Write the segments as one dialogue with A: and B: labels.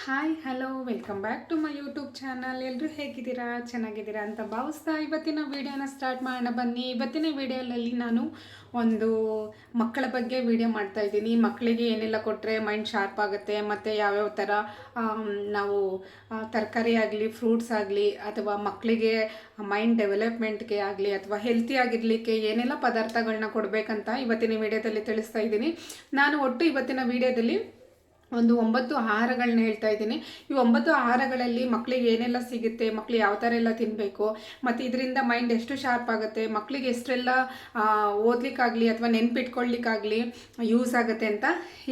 A: Hi hello welcome back to my YouTube channel ಎಲ್ಲರೂ ಹೇಗಿದ್ದೀರಾ? ಚೆನ್ನಾಗಿದ್ದೀರಾ ಅಂತ ಭಾವಿಸ್ತಾ ಇವತ್ತಿನ ವಿಡಿಯೋನ ಸ್ಟಾರ್ಟ್ ಮಾಡೋಣ ಬನ್ನಿ. ಇವತ್ತಿನ ವಿಡಿಯೋದಲ್ಲಿ ನಾನು ಒಂದು ಮಕ್ಕಳ ಬಗ್ಗೆ ವಿಡಿಯೋ ಮಾಡ್ತಾ ಇದ್ದೀನಿ. ಮಕ್ಕಳಿಗೆ ಏನೆಲ್ಲ ಕೊಟ್ಟರೆ ಮೈಂಡ್ ಶಾರ್ಪ್ ಆಗುತ್ತೆ, ಮತ್ತು ಯಾವ್ಯಾವ ಥರ ನಾವು ತರಕಾರಿ ಆಗಲಿ ಫ್ರೂಟ್ಸ್ ಆಗಲಿ, ಅಥವಾ ಮಕ್ಕಳಿಗೆ ಮೈಂಡ್ ಡೆವಲಪ್ಮೆಂಟ್ಗೆ ಆಗಲಿ, ಅಥವಾ ಹೆಲ್ತಿ ಆಗಿರಲಿಕ್ಕೆ ಏನೆಲ್ಲ ಪದಾರ್ಥಗಳನ್ನ ಕೊಡಬೇಕಂತ ಇವತ್ತಿನ ವಿಡಿಯೋದಲ್ಲಿ ತಿಳಿಸ್ತಾ ಇದ್ದೀನಿ. ನಾನು ಒಟ್ಟು ಇವತ್ತಿನ ವಿಡಿಯೋದಲ್ಲಿ ಒಂದು ಒಂಬತ್ತು ಆಹಾರಗಳನ್ನ ಹೇಳ್ತಾ ಇದ್ದೀನಿ. ಈ ಒಂಬತ್ತು ಆಹಾರಗಳಲ್ಲಿ ಮಕ್ಕಳಿಗೆ ಏನೆಲ್ಲ ಸಿಗುತ್ತೆ ಮಕ್ಕಳು ಯಾವ ಥರ ಎಲ್ಲ ತಿನ್ನಬೇಕು ಮತ್ತು ಇದರಿಂದ ಮೈಂಡ್ ಎಷ್ಟು ಶಾರ್ಪ್ ಆಗುತ್ತೆ ಮಕ್ಕಳಿಗೆ ಎಷ್ಟೆಲ್ಲ ಓದಲಿಕ್ಕಾಗಲಿ ಅಥವಾ ನೆನ್ಪಿಟ್ಕೊಳ್ಳಿಕ್ಕಾಗಲಿ ಯೂಸ್ ಆಗುತ್ತೆ ಅಂತ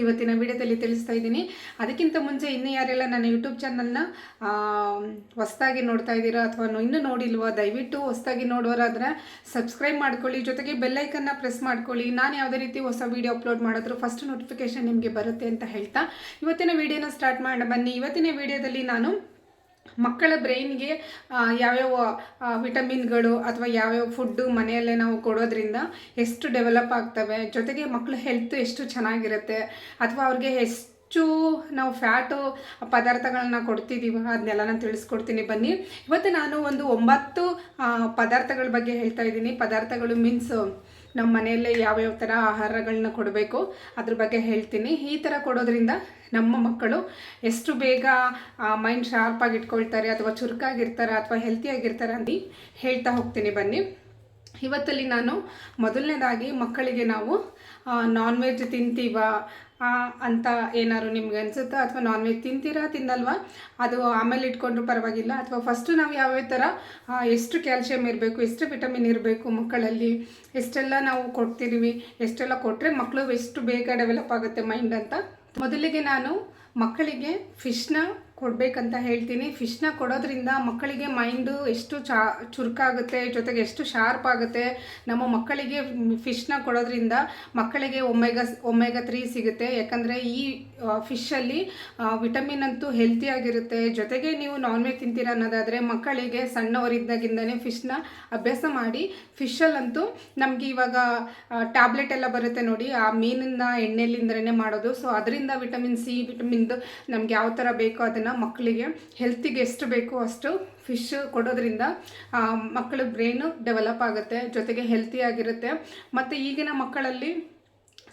A: ಇವತ್ತಿನ ವಿಡಿಯೋದಲ್ಲಿ ತಿಳಿಸ್ತಾ ಇದ್ದೀನಿ. ಅದಕ್ಕಿಂತ ಮುಂಚೆ ಇನ್ನೂ ಯಾರೆಲ್ಲ ನನ್ನ ಯೂಟ್ಯೂಬ್ ಚಾನಲ್ನ ಹೊಸ್ದಾಗಿ ನೋಡ್ತಾ ಇದ್ದೀರಾ ಅಥವಾ ಇನ್ನೂ ನೋಡಿಲ್ವೋ, ದಯವಿಟ್ಟು ಹೊಸ್ದಾಗಿ ನೋಡೋರಾದ್ರೆ ಸಬ್ಸ್ಕ್ರೈಬ್ ಮಾಡ್ಕೊಳ್ಳಿ. ಜೊತೆಗೆ ಬೆಲ್ಲೈಕನ್ನ ಪ್ರೆಸ್ ಮಾಡ್ಕೊಳ್ಳಿ. ನಾನು ಯಾವುದೇ ರೀತಿ ಹೊಸ ವೀಡಿಯೋ ಅಪ್ಲೋಡ್ ಮಾಡಿದ್ರು ಫಸ್ಟ್ ನೋಟಿಫಿಕೇಶನ್ ನಿಮಗೆ ಬರುತ್ತೆ ಅಂತ ಹೇಳ್ತಾ ಇವತ್ತಿನ ವಿಡಿಯೋನ ಸ್ಟಾರ್ಟ್ ಮಾಡೋಣ. ಬನ್ನಿ, ಇವತ್ತಿನ ವಿಡಿಯೋದಲ್ಲಿ ನಾನು ಮಕ್ಕಳ ಬ್ರೈನ್ಗೆ ಯಾವ್ಯಾವ ವಿಟಮಿನ್ಗಳು ಅಥವಾ ಯಾವ್ಯಾವ ಫುಡ್ಡು ಮನೆಯಲ್ಲೇ ನಾವು ಕೊಡೋದ್ರಿಂದ ಎಷ್ಟು ಡೆವಲಪ್ ಆಗ್ತವೆ, ಜೊತೆಗೆ ಮಕ್ಕಳ ಹೆಲ್ತ್ ಎಷ್ಟು ಚೆನ್ನಾಗಿರುತ್ತೆ, ಅಥವಾ ಅವ್ರಿಗೆ ಎಷ್ಟು ನಾವು ಫ್ಯಾಟು ಪದಾರ್ಥಗಳನ್ನ ಕೊಡ್ತಿದ್ದೀವ ಅದನ್ನೆಲ್ಲ ನಾನು ತಿಳಿಸ್ಕೊಡ್ತೀನಿ. ಬನ್ನಿ. ಇವತ್ತು ನಾನು ಒಂದು ಒಂಬತ್ತು ಪದಾರ್ಥಗಳ ಬಗ್ಗೆ ಹೇಳ್ತಾ ಇದ್ದೀನಿ. ಪದಾರ್ಥಗಳು ಮೀನ್ಸ್ ನಮ್ಮ ಮನೆಯಲ್ಲೇ ಯಾವ್ಯಾವ ಥರ ಆಹಾರಗಳನ್ನ ಕೊಡಬೇಕು, ಅದ್ರ ಬಗ್ಗೆ ಹೇಳ್ತೀನಿ. ಈ ಥರ ಕೊಡೋದ್ರಿಂದ ನಮ್ಮ ಮಕ್ಕಳು ಎಷ್ಟು ಬೇಗ ಮೈಂಡ್ ಶಾರ್ಪಾಗಿ ಇಟ್ಕೊಳ್ತಾರೆ ಅಥವಾ ಚುರುಕಾಗಿರ್ತಾರೆ ಅಥವಾ ಹೆಲ್ತಿಯಾಗಿರ್ತಾರೆ ಅಂತ ಹೇಳ್ತಾ ಹೋಗ್ತೀನಿ. ಬನ್ನಿ. ಇವತ್ತಲ್ಲಿ ನಾನು ಮೊದಲನೇದಾಗಿ ಮಕ್ಕಳಿಗೆ ನಾವು ನಾನ್ ವೆಜ್ ತಿಂತೀವ ಅಂತ ಏನಾದ್ರು ನಿಮ್ಗೆ ಅನಿಸುತ್ತಾ? ಅಥವಾ ನಾನ್ ವೆಜ್ ತಿಂತೀರಾ, ತಿನ್ನಲ್ವಾ? ಅದು ಆಮೇಲೆ ಇಟ್ಕೊಂಡ್ರು ಪರವಾಗಿಲ್ಲ. ಅಥವಾ ಫಸ್ಟು ನಾವು ಯಾವ್ಯಾವ ಥರ ಎಷ್ಟು ಕ್ಯಾಲ್ಸಿಯಂ ಇರಬೇಕು, ಎಷ್ಟು ವಿಟಮಿನ್ ಇರಬೇಕು ಮಕ್ಕಳಲ್ಲಿ, ಎಷ್ಟೆಲ್ಲ ನಾವು ಕೊಡ್ತಿದ್ದೀವಿ ಎಷ್ಟೆಲ್ಲ ಕೊಟ್ಟರೆ ಮಕ್ಕಳು ಎಷ್ಟು ಬೇಗ ಡೆವಲಪ್ ಆಗುತ್ತೆ ಮೈಂಡ್ ಅಂತ? ಮೊದಲಿಗೆ ನಾನು ಮಕ್ಕಳಿಗೆ ಫಿಶ್ನ ಕೊಡಬೇಕಂತ ಹೇಳ್ತೀನಿ. ಫಿಶ್ನ ಕೊಡೋದ್ರಿಂದ ಮಕ್ಕಳಿಗೆ ಮೈಂಡು ಎಷ್ಟು ಚಾ, ಚುರುಕಾಗುತ್ತೆ, ಜೊತೆಗೆ ಎಷ್ಟು ಶಾರ್ಪ್ ಆಗುತ್ತೆ. ನಮ್ಮ ಮಕ್ಕಳಿಗೆ ಫಿಶ್ನ ಕೊಡೋದ್ರಿಂದ ಮಕ್ಕಳಿಗೆ ಒಮೆಗ ಒಮೆಗ ತ್ರೀ ಸಿಗುತ್ತೆ. ಯಾಕಂದರೆ ಈ ಫಿಶಲ್ಲಿ ವಿಟಮಿನ್ ಅಂತೂ ಹೆಲ್ತಿಯಾಗಿರುತ್ತೆ ಜೊತೆಗೆ ನೀವು ನಾನ್ ವೆಜ್ ತಿಂತೀರ ಅನ್ನೋದಾದರೆ ಮಕ್ಕಳಿಗೆ ಸಣ್ಣವರಿದ್ದಾಗಿಂದನೇ ಫಿಶ್ನ ಅಭ್ಯಾಸ ಮಾಡಿ ಫಿಶಲ್ಲಂತೂ ನಮಗೆ ಇವಾಗ ಟ್ಯಾಬ್ಲೆಟ್ ಎಲ್ಲ ಬರುತ್ತೆ ನೋಡಿ, ಆ ಮೀನಿಂದ, ಎಣ್ಣೆಲಿಂದನೇ ಮಾಡೋದು. ಸೊ, ಅದರಿಂದ ವಿಟಮಿನ್ ಸಿ, ವಿಟಮಿನ್ದು ನಮ್ಗೆ ಯಾವ ಥರ ಬೇಕೋ ಅದನ್ನು ಮಕ್ಕಳಿಗೆ ಹೆಲ್ತಿಗೆ ಎಷ್ಟು ಬೇಕೋ ಅಷ್ಟು ಫಿಶ್ ಕೊಡೋದ್ರಿಂದ ಮಕ್ಕಳ ಬ್ರೈನು ಡೆವಲಪ್ ಆಗುತ್ತೆ, ಜೊತೆಗೆ ಹೆಲ್ತಿಯಾಗಿರುತ್ತೆ ಮತ್ತು ಈಗಿನ ಮಕ್ಕಳಲ್ಲಿ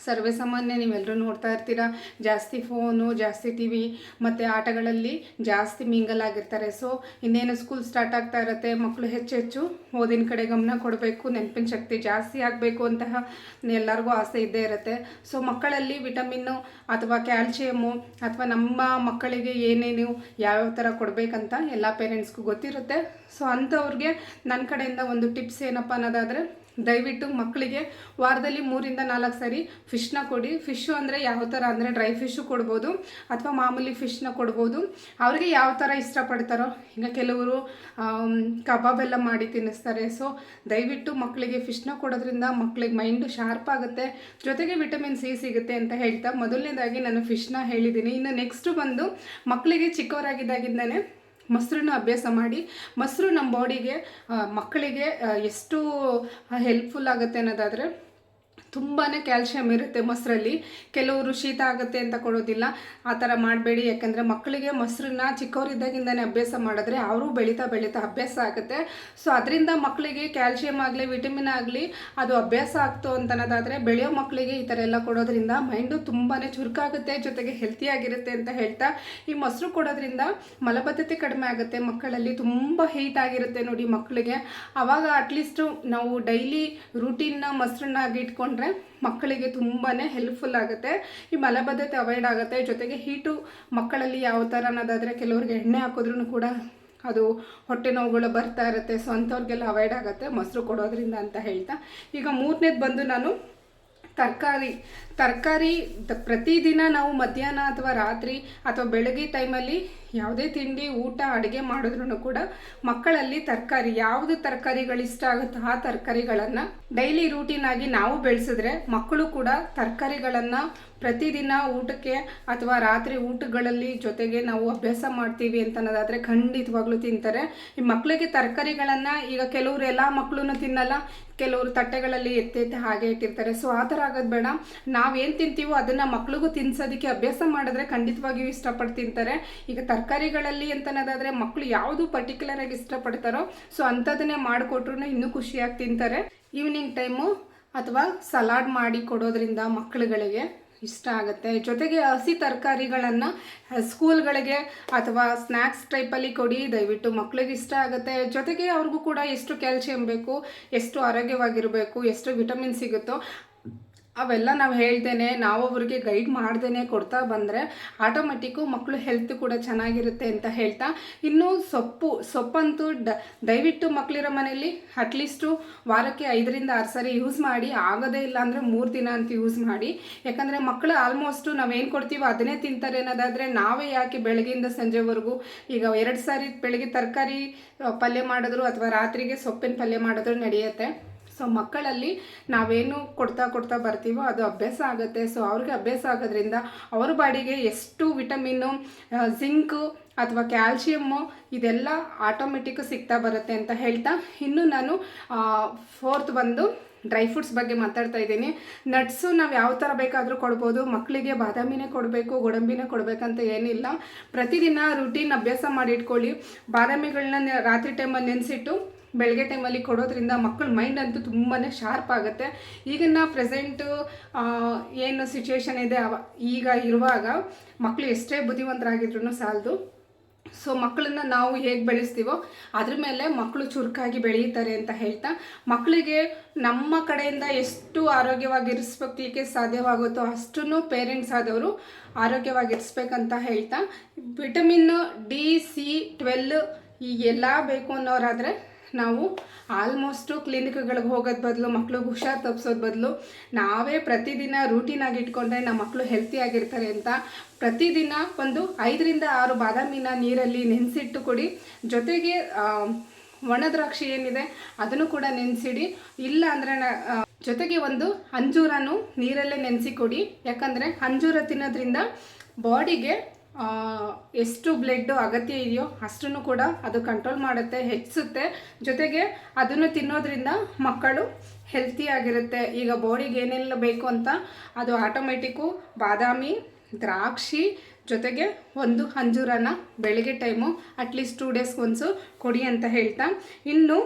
A: ಸರ್ವೇ ಸಾಮಾನ್ಯ ನೀವೆಲ್ಲರೂ ನೋಡ್ತಾ ಇರ್ತೀರಾ. ಜಾಸ್ತಿ ಫೋನು, ಜಾಸ್ತಿ ಟಿ ವಿ ಮತ್ತು ಆಟಗಳಲ್ಲಿ ಜಾಸ್ತಿ ಮಿಂಗಲ್ ಆಗಿರ್ತಾರೆ ಸೊ, ಇನ್ನೇನು ಸ್ಕೂಲ್ ಸ್ಟಾರ್ಟ್ ಆಗ್ತಾ ಇರುತ್ತೆ ಮಕ್ಕಳು ಹೆಚ್ಚು ಓದಿನ ಕಡೆ ಗಮನ ಕೊಡಬೇಕು, ನೆನಪಿನ ಶಕ್ತಿ ಜಾಸ್ತಿ ಆಗಬೇಕು ಅಂತಹ ಎಲ್ಲರಿಗೂ ಆಸೆ ಇದ್ದೇ ಇರುತ್ತೆ. ಸೊ, ಮಕ್ಕಳಲ್ಲಿ ವಿಟಮಿನ್ನು ಅಥವಾ ಕ್ಯಾಲ್ಶಿಯಮ್ಮು ಅಥವಾ ನಮ್ಮ ಮಕ್ಕಳಿಗೆ ಏನೇನು ಯಾವ್ಯಾವ ಥರ ಕೊಡಬೇಕಂತ ಎಲ್ಲ ಪೇರೆಂಟ್ಸ್ಗೂ ಗೊತ್ತಿರುತ್ತೆ. ಸೊ, ಅಂಥವ್ರಿಗೆ ನನ್ನ ಕಡೆಯಿಂದ ಒಂದು ಟಿಪ್ಸ್ ಏನಪ್ಪ ಅನ್ನೋದಾದರೆ ದಯವಿಟ್ಟು ಮಕ್ಕಳಿಗೆ ವಾರದಲ್ಲಿ ಮೂರಿಂದ ನಾಲ್ಕು ಸಾರಿ ಫಿಶ್ನ ಕೊಡಿ. ಫಿಶ್ಶು ಅಂದರೆ ಯಾವ ಥರ ಅಂದರೆ ಡ್ರೈ ಫಿಶ್ಶು ಕೊಡ್ಬೋದು ಅಥವಾ ಮಾಮೂಲಿ ಫಿಶ್ನ ಕೊಡ್ಬೋದು. ಅವ್ರಿಗೆ ಯಾವ ಥರ ಇಷ್ಟಪಡ್ತಾರೋ, ಈಗ ಕೆಲವರು ಕಬಾಬ್ ಎಲ್ಲ ಮಾಡಿ ತಿನ್ನಿಸ್ತಾರೆ. ಸೊ ದಯವಿಟ್ಟು ಮಕ್ಕಳಿಗೆ ಫಿಶ್ನ ಕೊಡೋದ್ರಿಂದ ಮಕ್ಕಳಿಗೆ ಮೈಂಡು ಶಾರ್ಪ್ ಆಗುತ್ತೆ. ಜೊತೆಗೆ ವಿಟಮಿನ್ ಸಿ ಸಿಗುತ್ತೆ ಅಂತ ಹೇಳ್ತಾ ಮೊದಲನೇದಾಗಿ ನಾನು ಫಿಶ್ನ ಹೇಳಿದ್ದೀನಿ. ಇನ್ನು ನೆಕ್ಸ್ಟು ಬಂದು ಮಕ್ಕಳಿಗೆ ಚಿಕ್ಕವರಾಗಿದ್ದಾಗಿಂದನೇ ಮೊಸರನ್ನ ಅಭ್ಯಾಸ ಮಾಡಿ ಮೊಸರು ನಮ್ಮ ಬಾಡಿಗೆ ಮಕ್ಕಳಿಗೆ ಎಷ್ಟು ಹೆಲ್ಪ್ಫುಲ್ ಆಗುತ್ತೆ ಅನ್ನೋದಾದರೆ ತುಂಬಾ ಕ್ಯಾಲ್ಶಿಯಂ ಇರುತ್ತೆ ಮೊಸರಲ್ಲಿ. ಕೆಲವರು ಶೀತ ಆಗುತ್ತೆ ಅಂತ ಕೊಡೋದಿಲ್ಲ. ಆ ಥರ ಮಾಡಬೇಡಿ. ಯಾಕಂದರೆ ಮಕ್ಕಳಿಗೆ ಮೊಸರನ್ನ ಚಿಕ್ಕವರಿದ್ದಾಗಿಂದನೇ ಅಭ್ಯಾಸ ಮಾಡಿದ್ರೆ ಅವರು ಬೆಳೀತಾ ಬೆಳೀತಾ ಅಭ್ಯಾಸ ಆಗುತ್ತೆ. ಸೊ ಅದರಿಂದ ಮಕ್ಕಳಿಗೆ ಕ್ಯಾಲ್ಶಿಯಂ ಆಗಲಿ, ವಿಟಮಿನ್ ಆಗಲಿ ಅದು ಅಭ್ಯಾಸ ಆಗ್ತು ಅಂತ ಅನ್ನೋದಾದರೆ ಬೆಳೆಯೋ ಮಕ್ಕಳಿಗೆ ಈ ಥರ ಎಲ್ಲ ಕೊಡೋದ್ರಿಂದ ಮೈಂಡು ತುಂಬಾ ಚುರುಕಾಗುತ್ತೆ, ಜೊತೆಗೆ ಹೆಲ್ತಿಯಾಗಿರುತ್ತೆ ಅಂತ ಹೇಳ್ತಾ. ಈ ಮೊಸರು ಕೊಡೋದ್ರಿಂದ ಮಲಬದ್ಧತೆ ಕಡಿಮೆ ಆಗುತ್ತೆ. ಮಕ್ಕಳಲ್ಲಿ ತುಂಬ ಹೀಟ್ ಆಗಿರುತ್ತೆ ನೋಡಿ ಮಕ್ಕಳಿಗೆ. ಆವಾಗ ಅಟ್ಲೀಸ್ಟು ನಾವು ಡೈಲಿ ರೂಟೀನ್ನ ಮೊಸರನ್ನಾಗಿ ಇಟ್ಕೊಂಡ್ರೆ ಮಕ್ಕಳಿಗೆ ತುಂಬಾ ಹೆಲ್ಪ್ಫುಲ್ ಆಗುತ್ತೆ. ಈ ಮಲಬದ್ಧತೆ ಅವಾಯ್ಡ್ ಆಗುತ್ತೆ. ಜೊತೆಗೆ ಹೀಟು ಮಕ್ಕಳಲ್ಲಿ ಯಾವ ಥರ ಅನ್ನೋದಾದರೆ ಕೆಲವ್ರಿಗೆ ಎಣ್ಣೆ ಹಾಕಿದ್ರೂ ಕೂಡ ಅದು ಹೊಟ್ಟೆ ನೋವುಗಳು ಬರ್ತಾ ಇರುತ್ತೆ. ಸೊ ಅಂಥವ್ರಿಗೆಲ್ಲ ಅವಾಯ್ಡ್ ಆಗುತ್ತೆ. ಮೊಸರು ಕೊಡೋದ್ರಿಂದ ಅಂತ ಹೇಳ್ತಾ. ಈಗ ಮೂರನೇದು ಬಂದು ನಾನು ತರಕಾರಿ ತರಕಾರಿ ಪ್ರತಿದಿನ ನಾವು ಮಧ್ಯಾಹ್ನ ಅಥವಾ ರಾತ್ರಿ ಅಥವಾ ಬೆಳಗ್ಗೆ ಟೈಮಲ್ಲಿ ಯಾವುದೇ ತಿಂಡಿ, ಊಟ, ಅಡುಗೆ ಮಾಡಿದ್ರು ಕೂಡ ಮಕ್ಕಳಲ್ಲಿ ತರಕಾರಿ, ಯಾವುದು ತರಕಾರಿಗಳು ಇಷ್ಟ ಆಗುತ್ತೋ ಆ ತರಕಾರಿಗಳನ್ನು ಡೈಲಿ ರೂಟೀನ್ ಆಗಿ ನಾವು ಬೆಳೆಸಿದ್ರೆ ಮಕ್ಕಳು ಕೂಡ ತರಕಾರಿಗಳನ್ನು ಪ್ರತಿದಿನ ಊಟಕ್ಕೆ ಅಥವಾ ರಾತ್ರಿ ಊಟಗಳಲ್ಲಿ ಜೊತೆಗೆ ನಾವು ಅಭ್ಯಾಸ ಮಾಡ್ತೀವಿ ಅಂತ ಅನ್ನೋದಾದರೆ ಖಂಡಿತವಾಗ್ಲೂ ತಿಂತಾರೆ. ಈ ಮಕ್ಕಳಿಗೆ ತರಕಾರಿಗಳನ್ನು ಈಗ ಕೆಲವರು ಎಲ್ಲ ಮಕ್ಕಳು ತಿನ್ನಲ್ಲ, ಕೆಲವರು ತಟ್ಟೆಗಳಲ್ಲಿ ಎತ್ತೆತ್ತೆ ಹಾಗೆ ಇಟ್ಟಿರ್ತಾರೆ. ಸೊ ಆ ಥರ ಆಗೋದು ಬೇಡ. ನಾವೇನು ತಿಂತೀವೋ ಅದನ್ನು ಮಕ್ಳಿಗೂ ತಿನ್ಸೋದಕ್ಕೆ ಅಭ್ಯಾಸ ಮಾಡಿದ್ರೆ ಖಂಡಿತವಾಗಿಯೂ ಇಷ್ಟಪಟ್ಟು ತಿಂತಾರೆ. ಈಗ ತರಕಾರಿಗಳಲ್ಲಿ ಅಂತನೋದಾದರೆ ಮಕ್ಕಳು ಯಾವುದು ಪರ್ಟಿಕ್ಯುಲರಾಗಿ ಇಷ್ಟಪಡ್ತಾರೋ ಸೊ ಅಂಥದನ್ನೇ ಮಾಡಿಕೊಟ್ರು ಇನ್ನೂ ಖುಷಿಯಾಗಿ ತಿಂತಾರೆ. ಈವ್ನಿಂಗ್ ಟೈಮು ಅಥವಾ ಸಲಾಡ್ ಮಾಡಿ ಕೊಡೋದ್ರಿಂದ ಮಕ್ಕಳುಗಳಿಗೆ ಇಷ್ಟ ಆಗುತ್ತೆ. ಜೊತೆಗೆ ಹಸಿ ತರಕಾರಿಗಳನ್ನು ಸ್ಕೂಲ್ಗಳಿಗೆ ಅಥವಾ ಸ್ನ್ಯಾಕ್ಸ್ ಟೈಪಲ್ಲಿ ಕೊಡಿ, ದಯವಿಟ್ಟು ಮಕ್ಕಳಿಗೆ ಇಷ್ಟ ಆಗುತ್ತೆ. ಜೊತೆಗೆ ಅವ್ರಿಗೂ ಕೂಡ ಎಷ್ಟು ಕ್ಯಾಲ್ಸಿಯಂ ಬೇಕು, ಎಷ್ಟು ಆರೋಗ್ಯವಾಗಿರಬೇಕು, ಎಷ್ಟು ವಿಟಮಿನ್ ಸಿಗುತ್ತೋ ಅವೆಲ್ಲ ನಾವು ಹೇಳ್ದೇನೆ, ನಾವು ಅವ್ರಿಗೆ ಗೈಡ್ ಮಾಡ್ದೇ ಕೊಡ್ತಾ ಬಂದರೆ ಆಟೋಮೆಟಿಕ್ಕು ಮಕ್ಕಳು ಹೆಲ್ತ್ ಕೂಡ ಚೆನ್ನಾಗಿರುತ್ತೆ ಅಂತ ಹೇಳ್ತಾ, ಇನ್ನು ಸೊಪ್ಪು, ಸೊಪ್ಪಂತೂ ಡ, ದಯವಿಟ್ಟು ಮಕ್ಕಳಿರೋ ಮನೆಯಲ್ಲಿ ಅಟ್ಲೀಸ್ಟು ವಾರಕ್ಕೆ ಐದರಿಂದ ಆರು ಸಾರಿ ಯೂಸ್ ಮಾಡಿ, ಆಗೋದೇ ಇಲ್ಲ ಅಂದರೆ ಮೂರು ದಿನ ಅಂತ ಯೂಸ್ ಮಾಡಿ, ಯಾಕಂದರೆ ಮಕ್ಕಳು ಆಲ್ಮೋಸ್ಟು ನಾವೇನು ಕೊಡ್ತೀವೋ ಅದನ್ನೇ ತಿಂತಾರೆ ಅನ್ನೋದಾದರೆ ನಾವೇ ಯಾಕೆ ಬೆಳಗ್ಗೆಯಿಂದ ಸಂಜೆವರೆಗೂ ಈಗ ಎರಡು ಸಾರಿ ಬೆಳಗ್ಗೆ ತರಕಾರಿ ಪಲ್ಯ ಮಾಡಿದ್ರು ಅಥವಾ ರಾತ್ರಿಗೆ ಸೊಪ್ಪಿನ ಪಲ್ಯ ಮಾಡಿದ್ರು ನಡೆಯುತ್ತೆ. ಸೊ ಮಕ್ಕಳಲ್ಲಿ ನಾವೇನು ಕೊಡ್ತಾ ಕೊಡ್ತಾ ಬರ್ತೀವೋ ಅದು ಅಭ್ಯಾಸ ಆಗುತ್ತೆ. ಸೊ ಅವ್ರಿಗೆ ಅಭ್ಯಾಸ ಆಗೋದ್ರಿಂದ ಅವ್ರ ಬಾಡಿಗೆ ಎಷ್ಟು ವಿಟಮಿನ್ನು ಜಿಂಕು ಅಥವಾ ಕ್ಯಾಲ್ಶಿಯಮ್ಮು ಇದೆಲ್ಲ ಆಟೋಮೆಟಿಕ್ ಸಿಗ್ತಾ ಬರುತ್ತೆ ಅಂತ ಹೇಳ್ತಾ ಇನ್ನು ನಾನು ಫೋರ್ತ್ ಬಂದು ಡ್ರೈ ಫ್ರೂಟ್ಸ್ ಬಗ್ಗೆ ಮಾತಾಡ್ತಾ ಇದ್ದೀನಿ. ನಟ್ಸು ನಾವು ಯಾವ ಥರ ಬೇಕಾದರೂ ಕೊಡ್ಬೋದು. ಮಕ್ಕಳಿಗೆ ಬಾದಾಮಿನೇ ಕೊಡಬೇಕು, ಗೋಡಂಬಿನೇ ಕೊಡಬೇಕಂತ ಏನಿಲ್ಲ. ಪ್ರತಿದಿನ ರುಟೀನ್ ಅಭ್ಯಾಸ ಮಾಡಿ ಇಟ್ಕೊಳ್ಳಿ. ಬಾದಾಮಿಗಳನ್ನ ರಾತ್ರಿ ಟೈಮಲ್ಲಿ ನೆನೆಸಿಟ್ಟು ಬೆಳಗ್ಗೆ ಟೈಮಲ್ಲಿ ಕೊಡೋದ್ರಿಂದ ಮಕ್ಕಳ ಮೈಂಡ್ ಅಂತೂ ತುಂಬಾ ಶಾರ್ಪ್ ಆಗುತ್ತೆ. ಈಗಿನ ಪ್ರೆಸೆಂಟು ಏನು ಸಿಚುವೇಶನ್ ಇದೆ, ಅವ, ಈಗ ಇರುವಾಗ ಮಕ್ಕಳು ಎಷ್ಟೇ ಬುದ್ಧಿವಂತರಾಗಿದ್ರು ಸಾಲದು. ಸೊ ಮಕ್ಕಳನ್ನ ನಾವು ಹೇಗೆ ಬೆಳೆಸ್ತೀವೋ ಅದ್ರ ಮೇಲೆ ಮಕ್ಕಳು ಚುರುಕಾಗಿ ಬೆಳೆಯುತ್ತಾರೆ ಅಂತ ಹೇಳ್ತಾ ಮಕ್ಕಳಿಗೆ ನಮ್ಮ ಕಡೆಯಿಂದ ಎಷ್ಟು ಆರೋಗ್ಯವಾಗಿರಿಸ್ಬೇಕಲಿಕ್ಕೆ ಸಾಧ್ಯವಾಗುತ್ತೋ ಅಷ್ಟೂ ಪೇರೆಂಟ್ಸ್ ಆದವರು ಆರೋಗ್ಯವಾಗಿರಿಸ್ಬೇಕಂತ ಹೇಳ್ತಾ, ವಿಟಮಿನ್ ಡಿ, ಸಿ, ಟ್ವೆಲ್ ಈ ಎಲ್ಲ ಬೇಕು ಅನ್ನೋರಾದರೆ ನಾವು ಆಲ್ಮೋಸ್ಟು ಕ್ಲಿನಿಕ್ಗಳಿಗೆ ಹೋಗೋದು ಬದಲು, ಮಕ್ಳಿಗೆ ಹುಷಾರು ತಪ್ಪಿಸೋದು ಬದಲು, ನಾವೇ ಪ್ರತಿದಿನ ರೂಟೀನಾಗಿ ಇಟ್ಕೊಂಡ್ರೆ ನಮ್ಮ ಮಕ್ಕಳು ಹೆಲ್ತಿಯಾಗಿರ್ತಾರೆ ಅಂತ ಪ್ರತಿದಿನ ಒಂದು ಐದರಿಂದ ಆರು ಬಾದಾಮಿನ ನೀರಲ್ಲಿ ನೆನೆಸಿಟ್ಟು ಕೊಡಿ. ಜೊತೆಗೆ ಒಣ ದ್ರಾಕ್ಷಿ ಏನಿದೆ ಅದನ್ನು ಕೂಡ ನೆನೆಸಿಡಿ. ಇಲ್ಲ ಅಂದರೆ ಜೊತೆಗೆ ಒಂದು ಅಂಜೂರನು ನೀರಲ್ಲೇ ನೆನೆಸಿ ಕೊಡಿ. ಯಾಕಂದರೆ ಅಂಜೂರ ತಿನ್ನೋದ್ರಿಂದ ಬಾಡಿಗೆ ಎಷ್ಟು ಬ್ಲಡ್ ಅಗತ್ಯ ಇದೆಯೋ ಅಷ್ಟನ್ನು ಕೂಡ ಅದು ಕಂಟ್ರೋಲ್ ಮಾಡುತ್ತೆ, ಹೆಚ್ಚಿಸುತ್ತೆ. ಜೊತೆಗೆ ಅದನ್ನು ತಿನ್ನೋದ್ರಿಂದ ಮಕ್ಕಳು ಹೆಲ್ತಿಯಾಗಿರುತ್ತೆ ಈಗ ಬಾಡಿಗೆ ಏನೆಲ್ಲ ಬೇಕು ಅಂತ ಅದು ಆಟೋಮೆಟಿಕ್ಕು ಬಾದಾಮಿ, ದ್ರಾಕ್ಷಿ, ಜೊತೆಗೆ ಒಂದು ಅಂಜೂರನ ಬೆಳಗ್ಗೆ ಟೈಮು ಅಟ್ಲೀಸ್ಟ್ ಟೂ ಡೇಸ್ಗೆ ಒಂದು ಕೊಡಿ ಅಂತ ಹೇಳ್ತಾ. ಇನ್ನು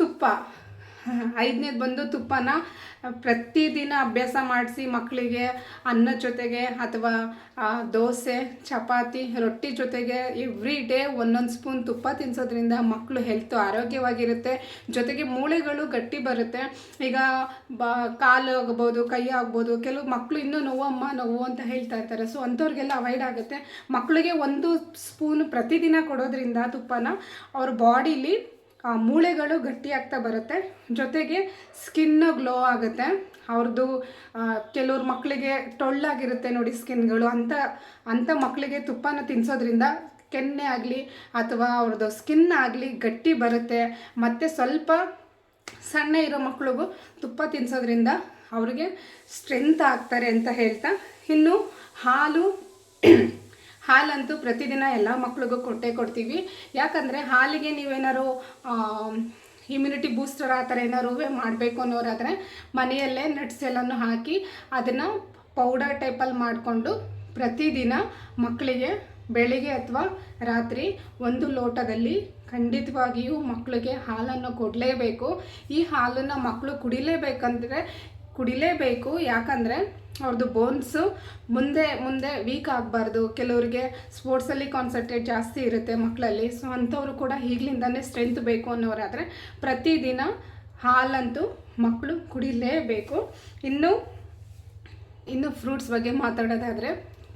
A: ತುಪ್ಪ. ಐದನೇದು ಬಂದು ತುಪ್ಪನ ಪ್ರತಿದಿನ ಅಭ್ಯಾಸ ಮಾಡಿಸಿ ಮಕ್ಕಳಿಗೆ ಅನ್ನದ ಜೊತೆಗೆ ಅಥವಾ ದೋಸೆ, ಚಪಾತಿ, ರೊಟ್ಟಿ ಜೊತೆಗೆ ಎವ್ರಿ ಡೇ ಒಂದೊಂದು ಸ್ಪೂನ್ ತುಪ್ಪ ತಿನ್ನಿಸೋದ್ರಿಂದ ಮಕ್ಕಳು ಹೆಲ್ತು ಆರೋಗ್ಯವಾಗಿರುತ್ತೆ. ಜೊತೆಗೆ ಮೂಳೆಗಳು ಗಟ್ಟಿ ಬರುತ್ತೆ. ಈಗ ಬ, ಕಾಲು ಆಗ್ಬೋದು, ಕೈ ಆಗ್ಬೋದು, ಕೆಲವು ಮಕ್ಕಳು ಇನ್ನೂ ನೋವಮ್ಮ ನೋವು ಅಂತ ಹೇಳ್ತಾ ಇರ್ತಾರೆ. ಸೊ ಅಂಥವ್ರಿಗೆಲ್ಲ ಅವಾಯ್ಡ್ ಆಗುತ್ತೆ. ಮಕ್ಕಳಿಗೆ ಒಂದು ಸ್ಪೂನ್ ಪ್ರತಿದಿನ ಕೊಡೋದ್ರಿಂದ ತುಪ್ಪನ ಅವ್ರ ಬಾಡೀಲಿ ಆ ಮೂಳೆಗಳು ಗಟ್ಟಿಯಾಗ್ತಾ ಬರುತ್ತೆ. ಜೊತೆಗೆ ಸ್ಕಿನ್ ಗ್ಲೋ ಆಗುತ್ತೆ. ಅವ್ರದ್ದು ಕೆಲವ್ರ ಮಕ್ಕಳಿಗೆ ಟೊಳ್ಳಾಗಿರುತ್ತೆ ನೋಡಿ ಸ್ಕಿನ್ಗಳು. ಅಂಥ ಅಂಥ ಮಕ್ಕಳಿಗೆ ತುಪ್ಪನ ತಿನ್ನಿಸೋದ್ರಿಂದ ಕೆನ್ನೆ ಆಗಲಿ ಅಥವಾ ಅವ್ರದ್ದು ಸ್ಕಿನ್ ಆಗಲಿ ಗಟ್ಟಿ ಬರುತ್ತೆ. ಮತ್ತು ಸ್ವಲ್ಪ ಸಣ್ಣ ಇರೋ ಮಕ್ಳಿಗೂ ತುಪ್ಪ ತಿನ್ನಿಸೋದ್ರಿಂದ ಅವ್ರಿಗೆ ಸ್ಟ್ರೆಂತ್ ಆಗ್ತಾರೆ ಅಂತ ಹೇಳ್ತಾ. ಇನ್ನು ಹಾಲು ಹಾಲಂತೂ ಪ್ರತಿದಿನ ಎಲ್ಲ ಮಕ್ಳಿಗೂ ಕೊಟ್ಟೇ ಕೊಡ್ತೀವಿ. ಯಾಕಂದರೆ ಹಾಲಿಗೆ ನೀವೇನಾರು ಇಮ್ಯುನಿಟಿ ಬೂಸ್ಟರ್ ಆ ಥರ ಏನಾದ್ರು ಮಾಡಬೇಕು ಅನ್ನೋರಾದರೆ ಮನೆಯಲ್ಲೇ ನಟ್ಸ್ ಎಲ್ಲನೂ ಹಾಕಿ ಅದನ್ನು ಪೌಡರ್ ಟೈಪಲ್ಲಿ ಮಾಡಿಕೊಂಡು ಪ್ರತಿದಿನ ಮಕ್ಕಳಿಗೆ ಬೆಳಿಗ್ಗೆ ಅಥವಾ ರಾತ್ರಿ ಒಂದು ಲೋಟದಲ್ಲಿ ಖಂಡಿತವಾಗಿಯೂ ಮಕ್ಕಳಿಗೆ ಹಾಲನ್ನು ಕೊಡಲೇಬೇಕು. ಈ ಹಾಲನ್ನು ಮಕ್ಕಳು ಕುಡಿಲೇಬೇಕಂದ್ರೆ ಕುಡಿಲೇಬೇಕು. ಯಾಕಂದರೆ ಅವ್ರದ್ದು ಬೋನ್ಸು ಮುಂದೆ ಮುಂದೆ ವೀಕ್ ಆಗಬಾರ್ದು. ಕೆಲವರಿಗೆ ಸ್ಪೋರ್ಟ್ಸಲ್ಲಿ ಕಾನ್ಸಂಟ್ರೇಟ್ ಜಾಸ್ತಿ ಇರುತ್ತೆ ಮಕ್ಕಳಲ್ಲಿ ಸೊ ಅಂಥವ್ರು ಕೂಡ ಈಗಲಿಂದನೇ ಸ್ಟ್ರೆಂತ್ ಬೇಕು ಅನ್ನೋರಾದರೆ ಪ್ರತಿದಿನ ಹಾಲಂತೂ ಮಕ್ಕಳು ಕುಡಿಲೇಬೇಕು. ಇನ್ನು ಇನ್ನು ಫ್ರೂಟ್ಸ್ ಬಗ್ಗೆ ಮಾತಾಡೋದಾದರೆ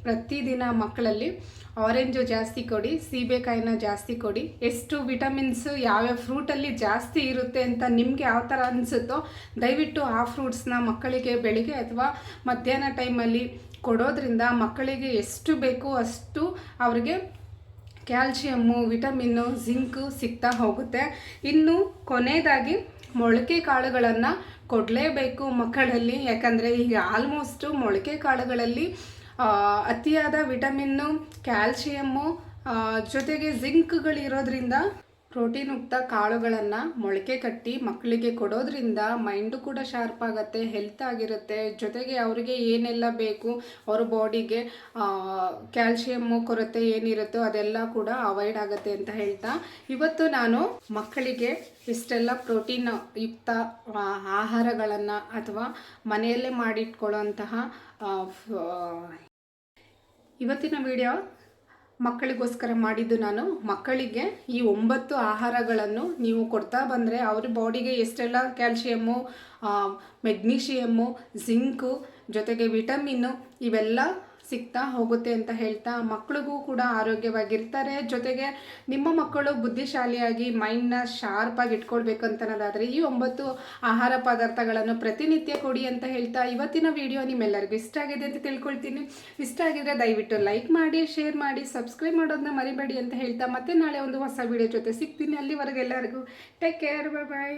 A: ಪ್ರತಿದಿನ ಮಕ್ಕಳಲ್ಲಿ ಆರೆಂಜು ಜಾಸ್ತಿ ಕೊಡಿ, ಸೀಬೆಕಾಯಿನ ಜಾಸ್ತಿ ಕೊಡಿ. ಎಷ್ಟು ವಿಟಮಿನ್ಸ್ ಯಾವ್ಯಾವ ಫ್ರೂಟಲ್ಲಿ ಜಾಸ್ತಿ ಇರುತ್ತೆ ಅಂತ ನಿಮಗೆ ಯಾವ ಥರ ಅನಿಸುತ್ತೋ, ದಯವಿಟ್ಟು ಆ ಫ್ರೂಟ್ಸ್ನ ಮಕ್ಕಳಿಗೆ ಬೆಳಿಗ್ಗೆ ಅಥವಾ ಮಧ್ಯಾಹ್ನ ಟೈಮಲ್ಲಿ ಕೊಡೋದ್ರಿಂದ ಮಕ್ಕಳಿಗೆ ಎಷ್ಟು ಬೇಕೋ ಅಷ್ಟು ಅವ್ರಿಗೆ ಕ್ಯಾಲ್ಶಿಯಮ್ಮು ವಿಟಮಿನ್ನು ಜಿಂಕು ಸಿಗ್ತಾ ಹೋಗುತ್ತೆ. ಇನ್ನು ಕೊನೆಯದಾಗಿ ಮೊಳಕೆ ಕಾಳುಗಳನ್ನು ಕೊಡಲೇಬೇಕು ಮಕ್ಕಳಲ್ಲಿ. ಯಾಕಂದರೆ ಈಗ ಆಲ್ಮೋಸ್ಟು ಮೊಳಕೆ ಕಾಳುಗಳಲ್ಲಿ ಅತಿಯಾದ ವಿಟಮಿನ್ನು ಕ್ಯಾಲ್ಶಿಯಮ್ಮು ಜೊತೆಗೆ ಜಿಂಕ್ಗಳಿರೋದ್ರಿಂದ ಪ್ರೋಟೀನ್ ಯುಕ್ತ ಕಾಳುಗಳನ್ನು ಮೊಳಕೆ ಕಟ್ಟಿ ಮಕ್ಕಳಿಗೆ ಕೊಡೋದ್ರಿಂದ ಮೈಂಡು ಕೂಡ ಶಾರ್ಪ್ ಆಗುತ್ತೆ, ಹೆಲ್ತ್ ಆಗಿರುತ್ತೆ. ಜೊತೆಗೆ ಅವರಿಗೆ ಏನೆಲ್ಲ ಬೇಕು, ಅವ್ರ ಬಾಡಿಗೆ ಕ್ಯಾಲ್ಶಿಯಮ್ಮು ಕೊರತೆ ಏನಿರುತ್ತೋ ಅದೆಲ್ಲ ಕೂಡ ಅವಾಯ್ಡ್ ಆಗುತ್ತೆ ಅಂತ ಹೇಳ್ತಾ, ಇವತ್ತು ನಾನು ಮಕ್ಕಳಿಗೆ ಇಷ್ಟೆಲ್ಲ ಪ್ರೋಟೀನ್ ಯುಕ್ತ ಆಹಾರಗಳನ್ನು ಅಥವಾ ಮನೆಯಲ್ಲೇ ಮಾಡಿಟ್ಕೊಳ್ಳೋಂತಹ ಇವತ್ತಿನ ವಿಡಿಯೋ ಮಕ್ಕಳಿಗೋಸ್ಕರ ಮಾಡಿದ್ದು ನಾನು. ಮಕ್ಕಳಿಗೆ ಈ ಒಂಬತ್ತು ಆಹಾರಗಳನ್ನು ನೀವು ಕೊಡ್ತಾ ಬಂದರೆ ಅವ್ರ ಬಾಡಿಗೆ ಎಷ್ಟೆಲ್ಲ ಕ್ಯಾಲ್ಶಿಯಮ್ಮು ಮೆಗ್ನೀಷಿಯಮ್ಮು, ಜಿಂಕು, ಜೊತೆಗೆ ವಿಟಮಿನ್ನು ಇವೆಲ್ಲ ಸಿಗ್ತಾ ಹೋಗುತ್ತೆ ಅಂತ ಹೇಳ್ತಾ ಮಕ್ಕಳಿಗೂ ಕೂಡ ಆರೋಗ್ಯವಾಗಿರ್ತಾರೆ. ಜೊತೆಗೆ ನಿಮ್ಮ ಮಕ್ಕಳು ಬುದ್ಧಿಶಾಲಿಯಾಗಿ ಮೈಂಡ್ನ ಇಟ್ಕೊಳ್ಬೇಕು ಅನ್ನೋದಾದ್ರೆ ಈ ಒಂಬತ್ತು ಆಹಾರ ಪದಾರ್ಥಗಳನ್ನು ಪ್ರತಿನಿತ್ಯ ಕೊಡಿ ಅಂತ ಹೇಳ್ತಾ ಇವತ್ತಿನ ವಿಡಿಯೋ ನಿಮ್ಮೆಲ್ಲರಿಗೂ ಇಷ್ಟ ಆಗಿದೆ ಅಂತ ತಿಳ್ಕೊಳ್ತೀನಿ. ಇಷ್ಟ ಆಗಿದ್ರೆ ದಯವಿಟ್ಟು ಲೈಕ್ ಮಾಡಿ, ಶೇರ್ ಮಾಡಿ, ಸಬ್ಸ್ಕ್ರೈಬ್ ಮಾಡೋದನ್ನ ಮರಿಬೇಡಿ ಅಂತ ಹೇಳ್ತಾ ಮತ್ತೆ ನಾಳೆ ಒಂದು ಹೊಸ ವಿಡಿಯೋ ಜೊತೆ ಸಿಗ್ತೀನಿ. ಅಲ್ಲಿವರೆಗೆ ಎಲ್ಲರಿಗೂ ಟೇಕ್ ಕೇರ್ ಬಾಯ್.